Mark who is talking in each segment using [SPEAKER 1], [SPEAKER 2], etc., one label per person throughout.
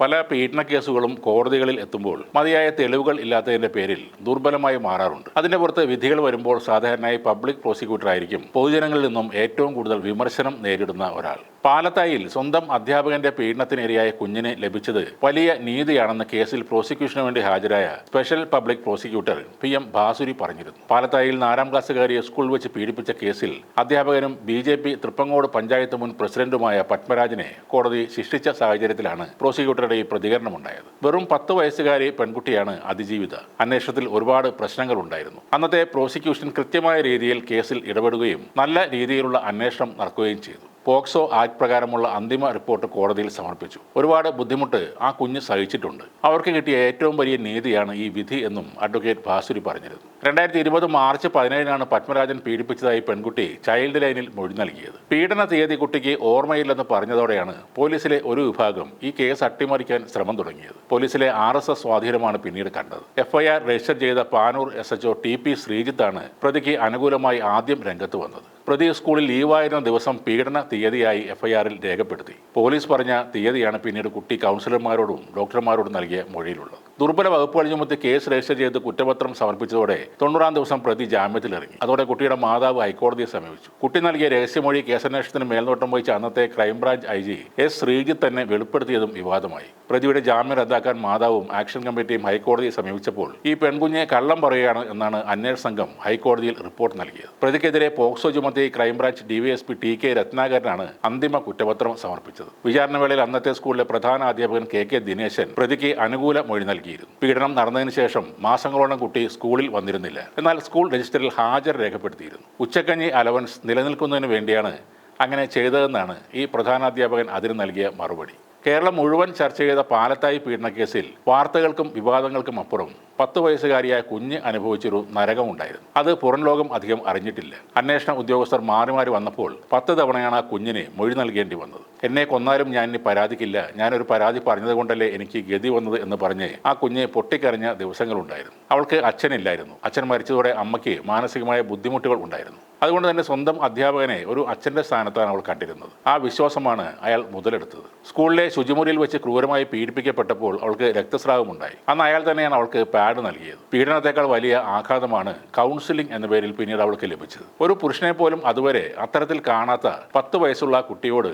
[SPEAKER 1] പല പീഡന കേസുകളും കോടതികളിൽ എത്തുമ്പോൾ മതിയായ തെളിവുകൾ ഇല്ലാത്തതിന്റെ പേരിൽ ദുർബലമായി മാറാറുണ്ട്. അതിന്റെ പുറത്ത് വിധികൾ വരുമ്പോൾ സാധാരണയായി പബ്ലിക് പ്രോസിക്യൂട്ടർ ആയിരിക്കും പൊതുജനങ്ങളിൽ നിന്നും ഏറ്റവും കൂടുതൽ വിമർശനം നേരിടുന്ന ഒരാൾ. പാലത്തായിൽ സ്വന്തം അധ്യാപകന്റെ പീഡനത്തിനിരയായ കുഞ്ഞിന് ലഭിച്ചത് വലിയ നീതിയാണെന്ന് കേസിൽ പ്രോസിക്യൂഷന് വേണ്ടി ഹാജരായ special public prosecutor P M Bhasuri പറഞ്ഞിരുന്നു. പാലത്തായിൽ നാലാം ക്ലാസ്സുകാരിയെ സ്കൂൾ വെച്ച് പീഡിപ്പിച്ച കേസിൽ അധ്യാപകനും B J P Thrippangode panchayat മുൻ പ്രസിഡന്റുമായ പത്മരാജനെ കോടതി ശിക്ഷിച്ച സാഹചര്യത്തിലാണ് പ്രോസിക്യൂട്ടറുടെ ഈ പ്രതികരണമുണ്ടായത്. വെറും പത്ത് വയസ്സുകാരി പെൺകുട്ടിയാണ് അതിജീവിത. അന്വേഷണത്തിൽ ഒരുപാട് പ്രശ്നങ്ങൾ ഉണ്ടായിരുന്നു അന്നത്തെ പ്രോസിക്യൂഷൻ കൃത്യമായ രീതിയിൽ കേസിൽ ഇടപെടുകയും നല്ല രീതിയിലുള്ള അന്വേഷണം നടക്കുകയും ചെയ്തു. പോക്സോ ആക്ട് പ്രകാരമുള്ള അന്തിമ റിപ്പോർട്ട് കോടതിയിൽ സമർപ്പിച്ചു. ഒരുപാട് ബുദ്ധിമുട്ട് ആ കുഞ്ഞ് സഹിച്ചിട്ടുണ്ട്. അവർക്ക് കിട്ടിയ ഏറ്റവും വലിയ നീതിയാണ് ഈ വിധി എന്നും അഡ്വക്കേറ്റ് ഭാസുരി പറഞ്ഞിരുന്നു. രണ്ടായിരത്തി ഇരുപത് മാർച്ച് പതിനേഴിനാണ് പത്മരാജൻ പീഡിപ്പിച്ചതായി പെൺകുട്ടി ചൈൽഡ് ലൈനിൽ മൊഴി നൽകിയത്. പീഡന തീയതി കുട്ടിക്ക് ഓർമ്മയില്ലെന്ന് പറഞ്ഞതോടെയാണ് പോലീസിലെ ഒരു വിഭാഗം ഈ കേസ് അട്ടിമറിക്കാൻ ശ്രമം തുടങ്ങിയത്. പോലീസിലെ ആർ എസ് എസ് സ്വാധീനമാണ് പിന്നീട് കണ്ടത്. എഫ്ഐആർ രജിസ്റ്റർ ചെയ്ത Panoor S H O T P ശ്രീജിത്താണ് പ്രതിക്ക് അനുകൂലമായി ആദ്യം രംഗത്ത് വന്നത്. പ്രതി സ്കൂളിൽ ലീവായിരുന്ന ദിവസം പീഡന തീയതിയായി എഫ്ഐആറിൽ രേഖപ്പെടുത്തി. പോലീസ് പറഞ്ഞ തീയതിയാണ് പിന്നീട് കുട്ടി കൗൺസിലർമാരോടും ഡോക്ടർമാരോടും നൽകിയ മൊഴിയിലുള്ളത്. ദുർബല വകുപ്പുകൾ ചുമത്തി കേസ് രജിസ്റ്റർ ചെയ്ത് കുറ്റപത്രം സമർപ്പിച്ചതോടെ തൊണ്ണൂറാം ദിവസം പ്രതി ജാമ്യത്തിലിറങ്ങി. അതോടെ കുട്ടിയുടെ മാതാവ് ഹൈക്കോടതിയെ സമീപിച്ചു. കുട്ടി നൽകിയ രഹസ്യമൊഴി കേസന്വേഷണത്തിന് മേൽനോട്ടം വഹിച്ച അന്നത്തെ crime branch I G S Sreejith തന്നെ വെളിപ്പെടുത്തിയതും വിവാദമായി. പ്രതിയുടെ ജാമ്യം റദ്ദാക്കാൻ മാതാവും ആക്ഷൻ കമ്മിറ്റിയും ഹൈക്കോടതിയെ സമീപിച്ചപ്പോൾ ഈ പെൺകുഞ്ഞെ കള്ളം പറയുകയാണ് എന്നാണ് അന്വേഷണ സംഘം ഹൈക്കോടതിയിൽ റിപ്പോർട്ട് നൽകിയത്. പ്രതിക്കെതിരെ പോക്സോ ചുമത്തി crime branch DYSP T K രത്നാകരനാണ് അന്തിമ കുറ്റപത്രം സമർപ്പിച്ചത്. വിചാരണവേളയിൽ അന്നത്തെ സ്കൂളിലെ പ്രധാന അധ്യാപകൻ കെ കെ ദിനേശൻ പ്രതിക്ക് അനുകൂല മൊഴി നൽകിയിരുന്നു. പീഡനം നടന്നതിന് ശേഷം മാസങ്ങളോളം കുട്ടി സ്കൂളിൽ വന്നിരുന്നില്ല. എന്നാൽ സ്കൂൾ രജിസ്റ്ററിൽ ഹാജർ രേഖപ്പെടുത്തിയിരുന്നു. ഉച്ചക്കഞ്ഞി അലവൻസ് നിലനിൽക്കുന്നതിന് വേണ്ടിയാണ് അങ്ങനെ ചെയ്തതെന്നാണ് ഈ പ്രധാനാധ്യാപകൻ അതിന് നൽകിയ മറുപടി. കേരളം മുഴുവൻ ചർച്ച ചെയ്ത പാലത്തായി പീഡന കേസിൽ വാർത്തകൾക്കും വിവാദങ്ങൾക്കും അപ്പുറം പത്ത് വയസ്സുകാരിയായ കുഞ്ഞ് അനുഭവിച്ചൊരു നരകമുണ്ടായിരുന്നു. അത് പുറം ലോകം അധികം അറിഞ്ഞിട്ടില്ല. അന്വേഷണ ഉദ്യോഗസ്ഥർ മാറി മാറി വന്നപ്പോൾ പത്ത് തവണയാണ് ആ കുഞ്ഞിനെ മൊഴി നൽകേണ്ടി വന്നത്. എന്നെ കൊന്നാലും ഞാൻ ഇനി പരാതിക്കില്ല. ഞാനൊരു പരാതി പറഞ്ഞത് കൊണ്ടല്ലേ എനിക്ക് ഗതി വന്നത് എന്ന് പറഞ്ഞ് ആ കുഞ്ഞ് പൊട്ടിക്കരഞ്ഞ ദിവസങ്ങളുണ്ടായിരുന്നു. അവൾക്ക് അച്ഛനില്ലായിരുന്നു. അച്ഛൻ മരിച്ചതോടെ അമ്മയ്ക്ക് മാനസികമായ ബുദ്ധിമുട്ടുകൾ ഉണ്ടായിരുന്നു. അതുകൊണ്ട് തന്നെ സ്വന്തം അധ്യാപകനെ ഒരു അച്ഛന്റെ സ്ഥാനത്താണ് അവൾ കണ്ടിരുന്നത്. ആ വിശ്വാസമാണ് അയാൾ മുതലെടുത്തത്. സ്കൂളിലെ ശുചിമുറിയിൽ വെച്ച് ക്രൂരമായി പീഡിപ്പിക്കപ്പെട്ടപ്പോൾ അവൾക്ക് രക്തസ്രാവമുണ്ടായി അന്ന് അയാൾ തന്നെയാണ് അവൾക്ക് പാഡ് നൽകിയത്. പീഡനത്തെക്കാൾ വലിയ ആഘാതമാണ് കൗൺസിലിംഗ് എന്ന പേരിൽ പിന്നീട് അവൾക്ക് ലഭിച്ചത്. ഒരു പുരുഷനെ പോലും അതുവരെ അത്തരത്തിൽ കാണാത്ത പത്ത് വയസ്സുള്ള കുട്ടിയോട് കുട്ടിയോട്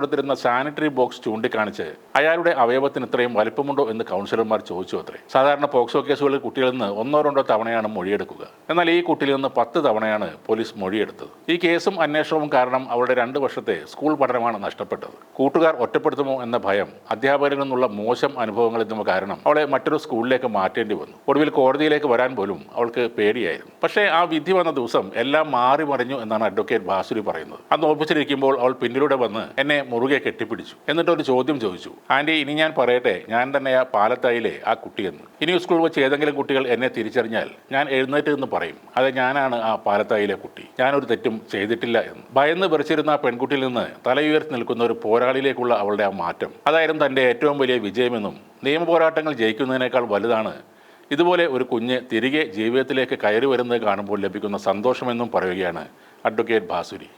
[SPEAKER 1] മേശപ്പുറത്തിരുന്ന സാനിറ്ററി ബോക്സ് ചൂണ്ടിക്കാണിച്ച് അയാളുടെ അവയവത്തിന് ഇത്രയും വലിപ്പമുണ്ടോ എന്ന് കൗൺസിലർമാർ ചോദിച്ചു അത്രേ. സാധാരണ പോക്സോ കേസുകളിൽ കുട്ടികളിൽ നിന്ന് ഒന്നോ രണ്ടോ തവണയാണ് മൊഴിയെടുക്കുക. എന്നാൽ ഈ കുട്ടിയിൽ നിന്ന് പത്ത് തവണയാണ് പോലീസ് മൊഴിയെടുത്തത്. ഈ കേസും അന്വേഷണവും കാരണം അവരുടെ രണ്ട് വർഷത്തെ സ്കൂൾ പഠനമാണ് നഷ്ടപ്പെട്ടത്. കൂട്ടുകാർ ഒറ്റപ്പെടുത്തുമോ എന്ന ഭയം അധ്യാപകരിൽ നിന്നുള്ള മോശം അനുഭവങ്ങൾ എന്നിവ കാരണം അവളെ മറ്റൊരു സ്കൂളിലേക്ക് മാറ്റേണ്ടി വന്നു. ഒടുവിൽ കോടതിയിലേക്ക് വരാൻ പോലും അവൾക്ക് പേടിയായിരുന്നു. പക്ഷേ ആ വിധി വന്ന ദിവസം എല്ലാം മാറി മറിഞ്ഞു എന്നാണ് അഡ്വക്കേറ്റ് ഭാസുരി പറയുന്നത്. അന്ന് ഓഫീസിലിരിക്കുമ്പോൾ അവൾ പിന്നിലൂടെ വന്ന് എന്നെ മുറുകെ കെട്ടിപ്പിടിച്ചു. എന്നിട്ട് ഒരു ചോദ്യം ചോദിച്ചു. ആന്റി ഇനി ഞാൻ പറയട്ടെ ഞാൻ തന്നെ ആ പാലത്തായിലെ ആ കുട്ടിയെന്ന് ഇനി സ്കൂളിൽ വെച്ച് ഏതെങ്കിലും കുട്ടികൾ എന്നെ തിരിച്ചറിഞ്ഞാൽ ഞാൻ എഴുന്നേറ്റ് എന്ന് പറയും അത് ഞാനാണ് ആ പാലത്തായിലെ കുട്ടി. ഞാനൊരു തെറ്റും ചെയ്തിട്ടില്ല എന്ന്. ഭയന്ന് വിറച്ചിരുന്ന ആ പെൺകുട്ടിയിൽ നിന്ന് തലയുയർത്തി നിൽക്കുന്ന ഒരു പോരാളിയിലേക്കുള്ള അവളുടെ ആ മാറ്റം. അതായിരുന്നു തന്റെ ഏറ്റവും വലിയ വിജയമെന്നും നിയമ പോരാട്ടങ്ങൾ ജയിക്കുന്നതിനേക്കാൾ വലുതാണ്. ഇതുപോലെ ഒരു കുഞ്ഞ് തിരികെ ജീവിതത്തിലേക്ക് കയറി വരുന്നത് കാണുമ്പോൾ ലഭിക്കുന്ന സന്തോഷമെന്നും പറയുകയാണ് അഡ്വക്കേറ്റ് ഭാസുരി